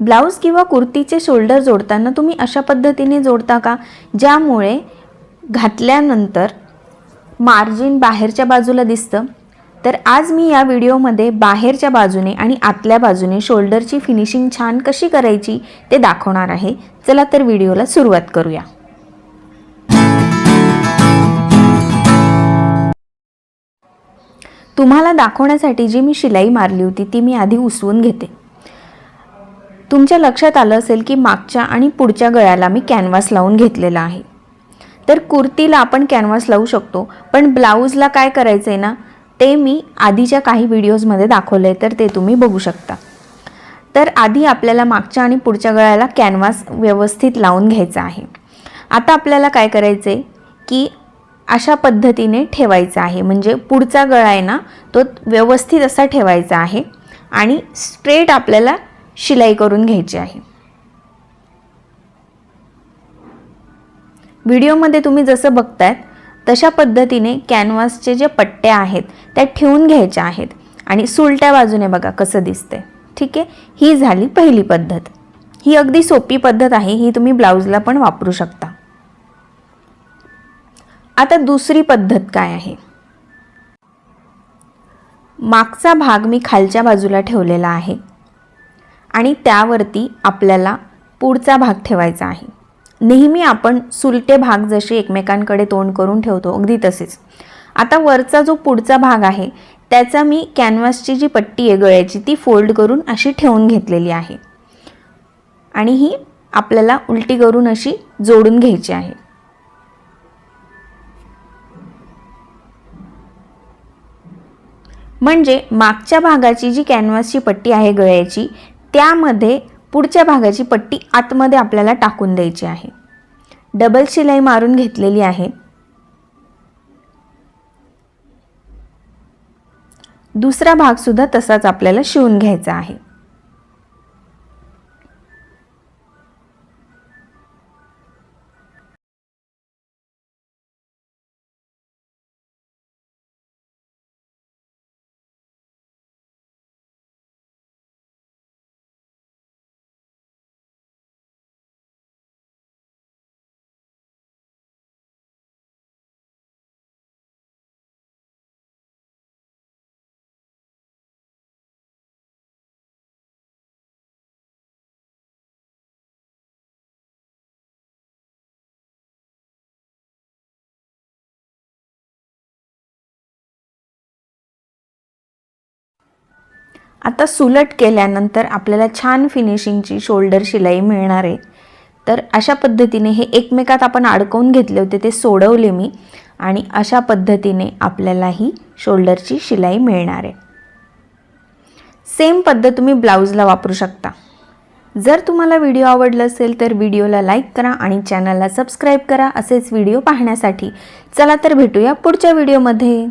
Blouse किंवा कुर्तीचे shoulder जोडताना तुम्ही अशा पद्धतीने जोडता का? ज्यामुळे घातल्यानंतर मार्जिन बाहेरच्या बाजूला दिसतं. तर आज मी या व्हिडिओमध्ये बाहेरच्या बाजूने आणि आतल्या बाजूने शोल्डरची फिनिशिंग छान कशी करायची ते दाखवणार आहे. चला तर व्हिडिओला सुरुवात करूया. तुम्हाला दाखवण्यासाठी जी मी शिलाई मारली होती ती मी आधी उसवून घेते. तुमच्या लक्षात आलं असेल की मागच्या आणि पुढच्या गळ्याला मी कॅनव्हास लावून घेतलेला आहे. तर कुर्तीला आपण कॅनव्हास लावू शकतो पण ब्लाऊजला काय करायचं आहे ना ते मी आधीच्या काही व्हिडिओजमध्ये दाखवलं आहे तर ते तुम्ही बघू शकता. तर आधी आपल्याला मागच्या आणि पुढच्या गळ्याला कॅनव्हास व्यवस्थित लावून घ्यायचा आहे. आता आपल्याला काय करायचं आहे की अशा पद्धतीने ठेवायचं आहे म्हणजे पुढचा गळा आहे ना तो व्यवस्थित असा ठेवायचा आहे आणि स्ट्रेट आपल्याला शिलाई करून घ्यायची आहे. व्हिडिओमध्ये तुम्ही जसं बघतायत तशा पद्धतीने कॅनव्हासचे जे पट्टे आहेत त्या ठेवून घ्यायच्या आहेत. आणि सुलट्या बाजूने बघा कसं दिसते ठीक आहे? ही झाली पहिली पद्धत. ही अगदी सोपी पद्धत आहे ही तुम्ही ब्लाऊजला पण वापरू शकता. आता दुसरी पद्धत काय आहे? मागचा भाग मी खालच्या बाजूला ठेवलेला आहे. आणि त्यावरती आपल्याला पुढचा भाग ठेवायचा आहे. नेहमी आपण सुलटे भाग जसे एकमेकांकडे तोंड करून ठेवतो अगदी तसेच. आता वरचा जो पुढचा भाग आहे त्याचा मी कॅनव्हासची जी पट्टी आहे गळ्याची ती फोल्ड करून अशी ठेवून घेतलेली आहे. आणि ही आपल्याला उलटी करून अशी जोडून घ्यायची आहे. म्हणजे मागच्या भागाची जी कॅनव्हासची पट्टी आहे गळ्याची त्यामध्ये पुढच्या भागाची पट्टी आतमध्ये आपल्याला टाकून द्यायची आहे. डबल शिलाई मारून घेतलेली आहे. दुसरा भागसुद्धा तसाच आपल्याला शिवून घ्यायचा आहे. आता सुलट केल्यानंतर आपल्याला छान फिनिशिंगची शोल्डर शिलाई मिळणार आहे. तर अशा पद्धतीने हे एकमेकात आपण अडकवून घेतले होते ते सोडवले मी आणि अशा पद्धतीने आपल्याला ही शोल्डरची शिलाई मिळणार आहे. सेम पद्धत तुम्ही ब्लाऊजला वापरू शकता. जर तुम्हाला व्हिडिओ आवडला असेल तर व्हिडिओला लाईक करा आणि चॅनलला सबस्क्राईब करा. असेच व्हिडिओ पाहण्यासाठी चला तर भेटूया पुढच्या व्हिडिओमध्ये